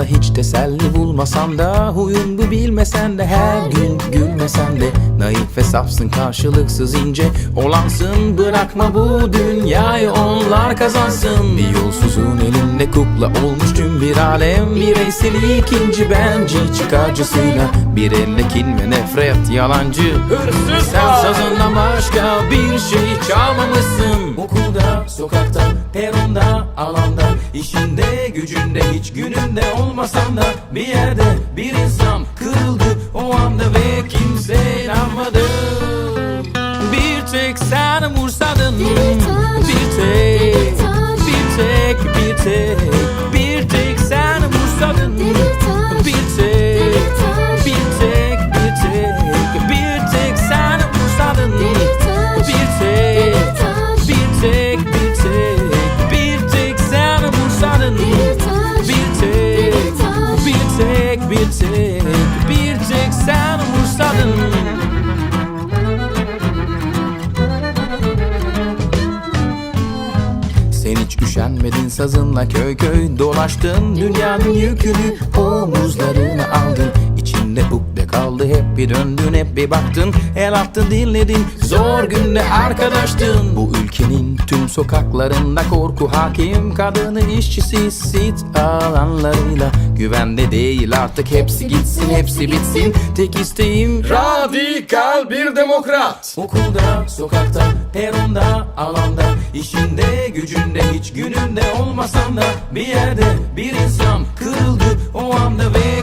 Aklında hiç teselli bulmasan da Huyun bu bilmesen de Her gün gülmesen de Naif ve safsın karşılıksız ince Olansın. Bırakma bu dünyayı Onlar kazansın. Bir yolsuzun elinde kukla olmuş tüm bir alem. Bireysel ikinci benci çıkarcısıyla Bir elle kin ve nefret yalancı Hırsız Sen sazından başka bir şey çalmamışsın. Okulda, sokakta, peronda, alanda işinde, gücünde, hiç gününde olmasan da Bir yerde bir insan kırıldı. O anda ve kimse inanmadı. Bir tek sen umursadın. Bir tek, bir tek, bir tek. Bir tek sen üşenmedin sazınla köy köy dolaştın. Dünyanın yükünü omuzlarına aldın. İçinde ukde kaldı hep bir döndün hep bir baktın. El attın dinledin zor günde arkadaştın. Bu ülkenin tüm sokaklarında korku hakim Kadını işçisi sit alanlarıyla. Güvende değil artık hepsi gitsin hepsi bitsin. Tek isteğim Radikal bir demokrat. Okulda, sokakta, peronda, alanda. İşinde, gücünde, hiç gününde olmasan da Bir yerde bir insan kırıldı o anda ve